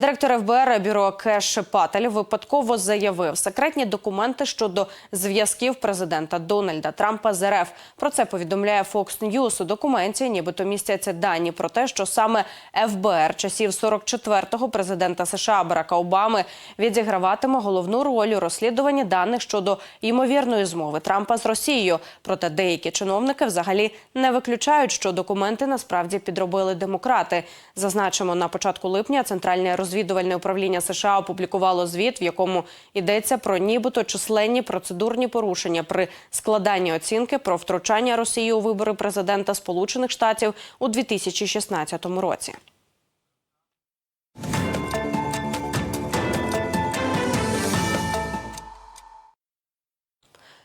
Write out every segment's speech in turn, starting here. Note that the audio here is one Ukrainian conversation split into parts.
Директор ФБР бюро Кеш Патель випадково заявив секретні документи щодо зв'язків президента Дональда Трампа з РФ. Про це повідомляє Fox News. У документі нібито містяться дані про те, що саме ФБР часів 44-го президента США Барака Обами відіграватиме головну роль у розслідуванні даних щодо ймовірної змови Трампа з Росією. Проте деякі чиновники взагалі не виключають, що документи насправді підробили демократи. Зазначимо на початку липня центральне розвідувальне управління США опублікувало звіт, в якому йдеться про нібито численні процедурні порушення при складанні оцінки про втручання Росії у вибори президента Сполучених Штатів у 2016 році.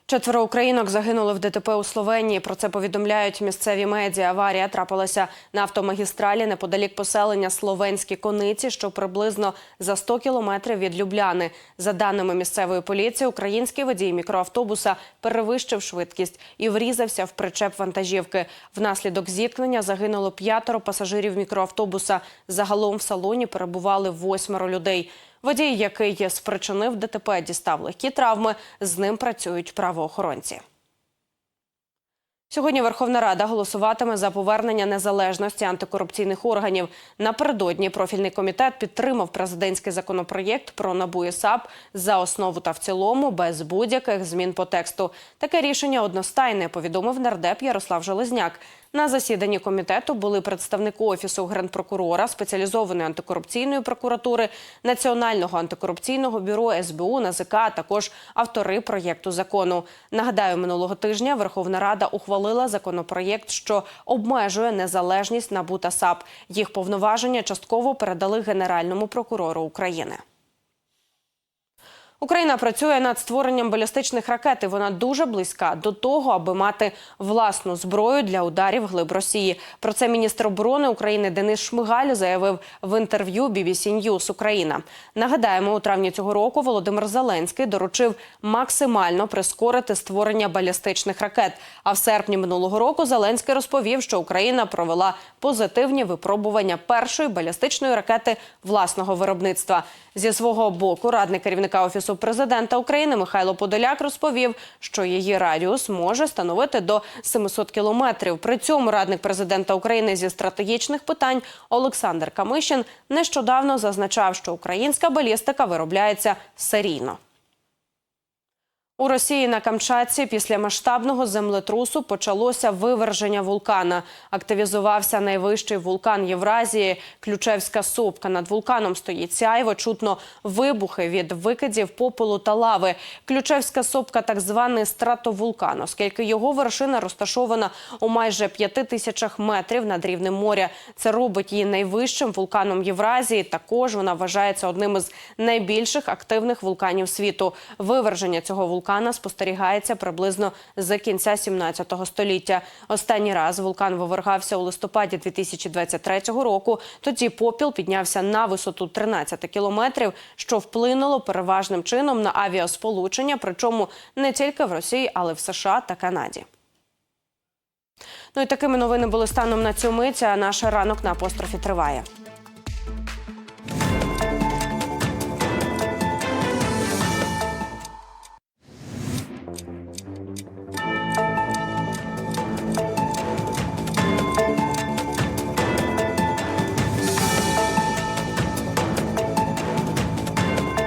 Четверо українок загинули в ДТП у Словенії. Про це повідомляють місцеві медіа. Аварія трапилася на автомагістралі неподалік поселення Словенські Кониці, що приблизно за 100 кілометрів від Любляни. За даними місцевої поліції, український водій мікроавтобуса перевищив швидкість і врізався в причеп вантажівки. Внаслідок зіткнення загинуло п'ятеро пасажирів мікроавтобуса. Загалом в салоні перебували восьмеро людей. Водій, який спричинив ДТП, дістав легкі травми. З ним працюють правоохоронці. Сьогодні Верховна Рада голосуватиме за повернення незалежності антикорупційних органів. Напередодні профільний комітет підтримав президентський законопроєкт про НАБУ і САП за основу та в цілому без будь-яких змін по тексту. Таке рішення одностайне, повідомив нардеп Ярослав Железняк. На засіданні комітету були представники офісу генпрокурора, спеціалізованої антикорупційної прокуратури, Національного антикорупційного бюро СБУ, НАЗК, а також автори проєкту закону. Нагадаю, минулого тижня Верховна Рада ухвалила законопроєкт, що обмежує незалежність НАБУ та САП. Їх повноваження частково передали Генеральному прокурору України. Україна працює над створенням балістичних ракет. і Вона дуже близька до того, аби мати власну зброю для ударів глиб Росії. Про це міністр оборони України Денис Шмигаль заявив в інтерв'ю BBC News Україна. Нагадаємо, у травні цього року Володимир Зеленський доручив максимально прискорити створення балістичних ракет. А в серпні минулого року Зеленський розповів, що Україна провела позитивні випробування першої балістичної ракети власного виробництва. Зі свого боку радник керівника офісу президента України Михайло Подоляк розповів, що її радіус може становити до 700 кілометрів. При цьому радник президента України зі стратегічних питань Олександр Камишин нещодавно зазначав, що українська балістика виробляється серійно. У Росії на Камчатці після масштабного землетрусу почалося виверження вулкана. Активізувався найвищий вулкан Євразії Ключевська сопка. Над вулканом стоїть сяйво, чутно вибухи від викидів попелу та лави. Ключевська сопка так званий стратовулкан, оскільки його вершина розташована у майже п'яти тисячах метрів над рівнем моря. Це робить її найвищим вулканом Євразії. Також вона вважається одним із найбільших активних вулканів світу. Виверження цього вулкана вулкана спостерігається приблизно з кінця 17 століття. Останній раз вулкан вивергався у листопаді 2023 року. Тоді попіл піднявся на висоту 13 кілометрів, що вплинуло переважним чином на авіасполучення, причому не тільки в Росії, але й в США та Канаді. Ну і такими новини були станом на цю мить. а Наш ранок на апострофі триває.